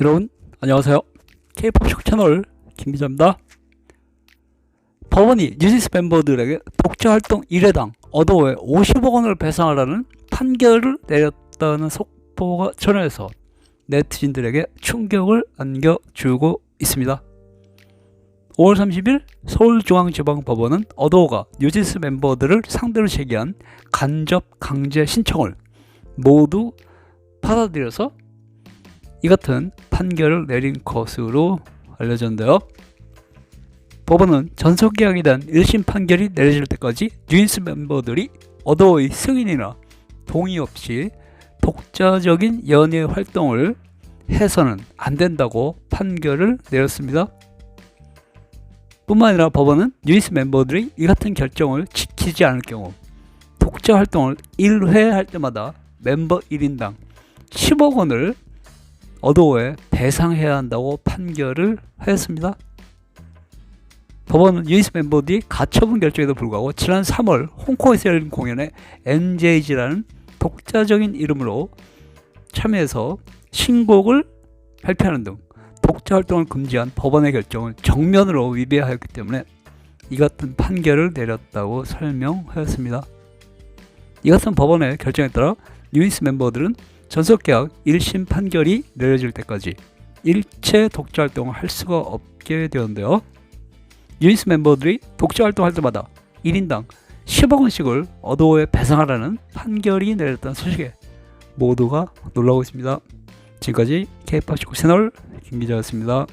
여러분 안녕하세요. K-pop 쇼 채널 김기자입니다. 법원이 뉴지스 멤버들에게 독자 활동 1회당 어도에 50억 원을 배상하라는 판결을 내렸다는 속보가 전해져서 네티즌들에게 충격을 안겨주고 있습니다. 5월 30일 서울중앙지방법원은 어도가 뉴지스 멤버들을 상대로 제기한 간접 강제 신청을 모두 받아들여서 이 같은 판결을 내린 것으로 알려졌는데요. 법원은 전속계약에 대한 1심 판결이 내려질 때까지 뉴인스 멤버들이 어도의 승인이나 동의 없이 독자적인 연예 활동을 해서는 안 된다고 판결을 내렸습니다. 뿐만 아니라 법원은 뉴이스 멤버들이 이 같은 결정을 지키지 않을 경우 독자 활동을 1회 할 때마다 멤버 1인당 10억 원을 어도에 배상해야 한다고 판결을 하였습니다. 법원은 유니스 멤버들이 가처분 결정에도 불구하고 지난 3월 홍콩에서 열린 공연에 NJG라는 독자적인 이름으로 참여해서 신곡을 발표하는 등 독자 활동을 금지한 법원의 결정을 정면으로 위배하였기 때문에 이 같은 판결을 내렸다고 설명하였습니다. 이 같은 법원의 결정에 따라 유니스 멤버들은 전속계약 1심 판결이 내려질 때까지 일체 독자 활동을 할 수가 없게 되었는데요. 유니스 멤버들이 독자 활동할 때마다 1인당 10억 원씩을 어도에 배상하라는 판결이 내렸다는 소식에 모두가 놀라고 있습니다. 지금까지 K-POP 채널 김 기자였습니다.